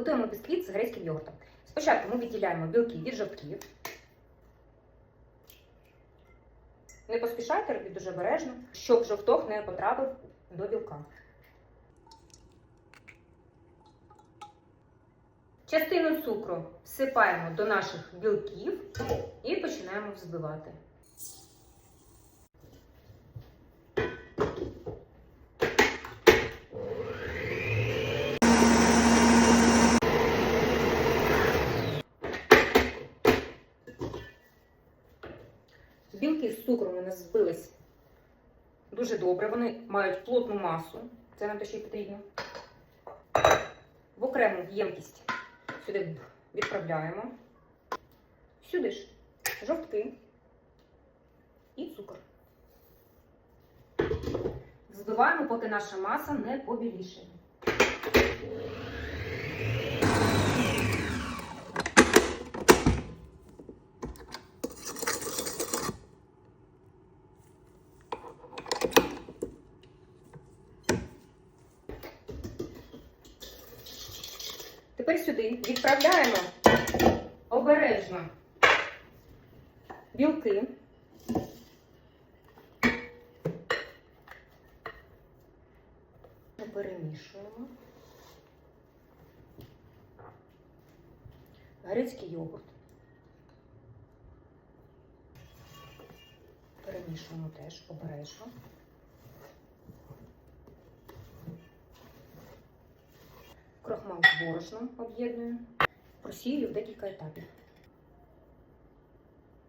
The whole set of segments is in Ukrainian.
Готуємо бісквіт з грецьким йогуртом. Спочатку ми відділяємо білки від жовтків. Не поспішайте, робіть дуже обережно, щоб жовток не потрапив до білка. Частину цукру всипаємо до наших білків і починаємо взбивати. Білки з цукром у нас збились дуже добре. Вони мають плотну масу. Це нам що й потрібно. В окрему ємкість сюди відправляємо. Сюди ж жовтки і цукор. Збиваємо, поки наша маса не побілішає. Тепер сюди відправляємо обережно білки. Перемішуємо. Грецький йогурт. Перемішуємо теж обережно. Крохмал борошном об'єдную. Просію в декілька етапів.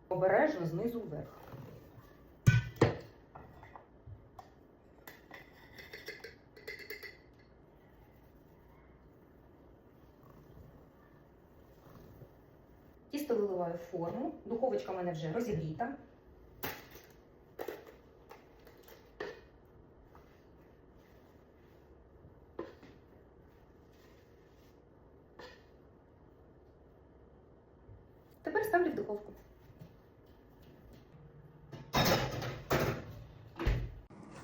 Обережно знизу вверх. Тісто виливаю в форму. Духовочка в мене вже розігріта. Тепер ставлю в духовку.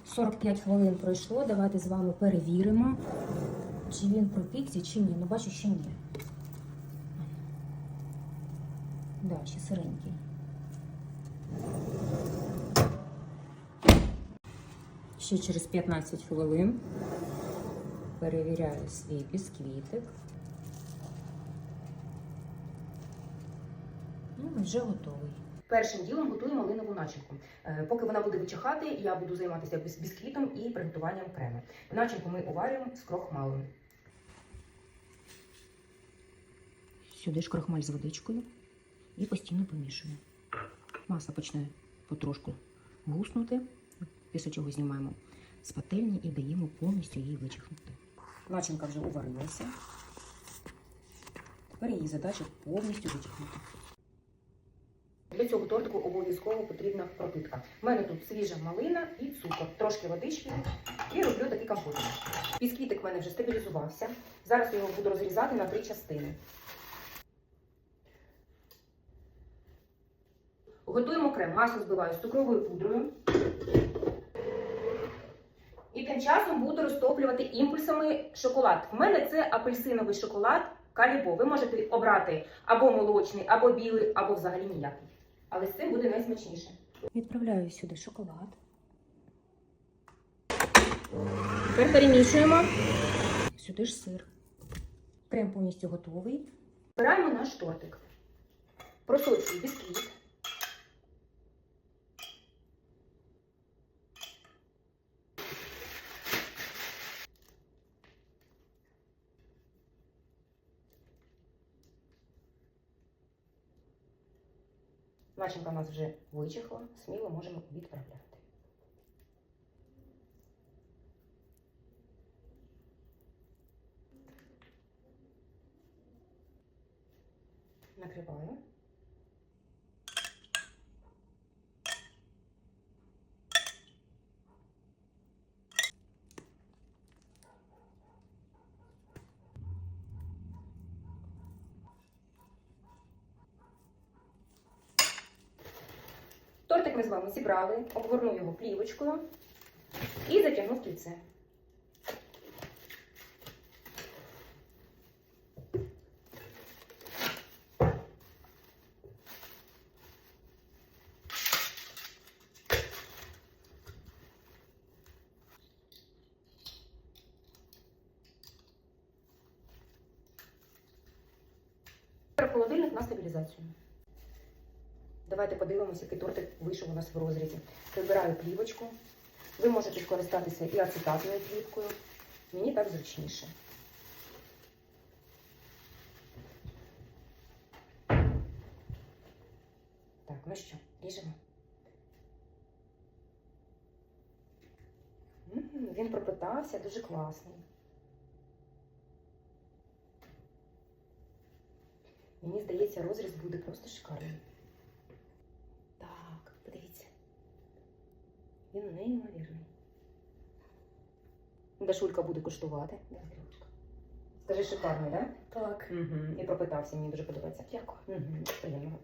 Сорок п'ять хвилин пройшло. Давайте з вами перевіримо, чи він пропікся, чи ні. Ну, бачу, що ні. Да, ще сиренький. Ще через 15 хвилин перевіряю свій бісквітик. Вже готовий. Першим ділом готую малинову начинку. Е, Поки вона буде вичахати, я буду займатися бісквітом і приготуванням крему. Начинку ми уварюємо з крохмалем. Сюди ж крохмаль з водичкою і постійно помішуємо. Маса почне потрошку гуснути, після чого знімаємо з пательні і даємо повністю її вичахнути. Начинка вже уварилася. Тепер її задача повністю вичахнути. Цього тортику обов'язково потрібна пропитка. У мене тут свіжа малина і цукор, трошки водички і роблю такий компот. Бісквітик в мене вже стабілізувався. Зараз я його буду розрізати на три частини. Готуємо крем. Масу збиваю з цукровою пудрою. І тим часом буду розтоплювати імпульсами шоколад. У мене це апельсиновий шоколад Калібо. Ви можете обрати або молочний, або білий, або взагалі ніякий. Але з цим буде найсмачніше. Відправляю сюди шоколад. Тепер перемішуємо. Сюди ж сир. Крем повністю готовий. Збираємо наш тортик. Просочую бісквіт. Начинка у нас вже вичахла, сміло можемо відправляти. Накриваю. Тортик ми з вами зібрали, обгорнув його плівочкою і затягнув кільце. Холодильник на стабілізацію. Давайте подивимося, який тортик вийшов у нас в розрізі. Прибираю плівочку. Ви можете скористатися і ацетатною плівкою. Мені так зручніше. Так, ну що, ріжемо. Він пропитався, дуже класний. Мені здається, розріз буде просто шикарний. Так, подивіться. Він неймовірний. Дашулька буде коштувати. Скажи, шикарний, так? Так. Угу. І пропитався, мені дуже подобається. Дякую. Угу. Приємного.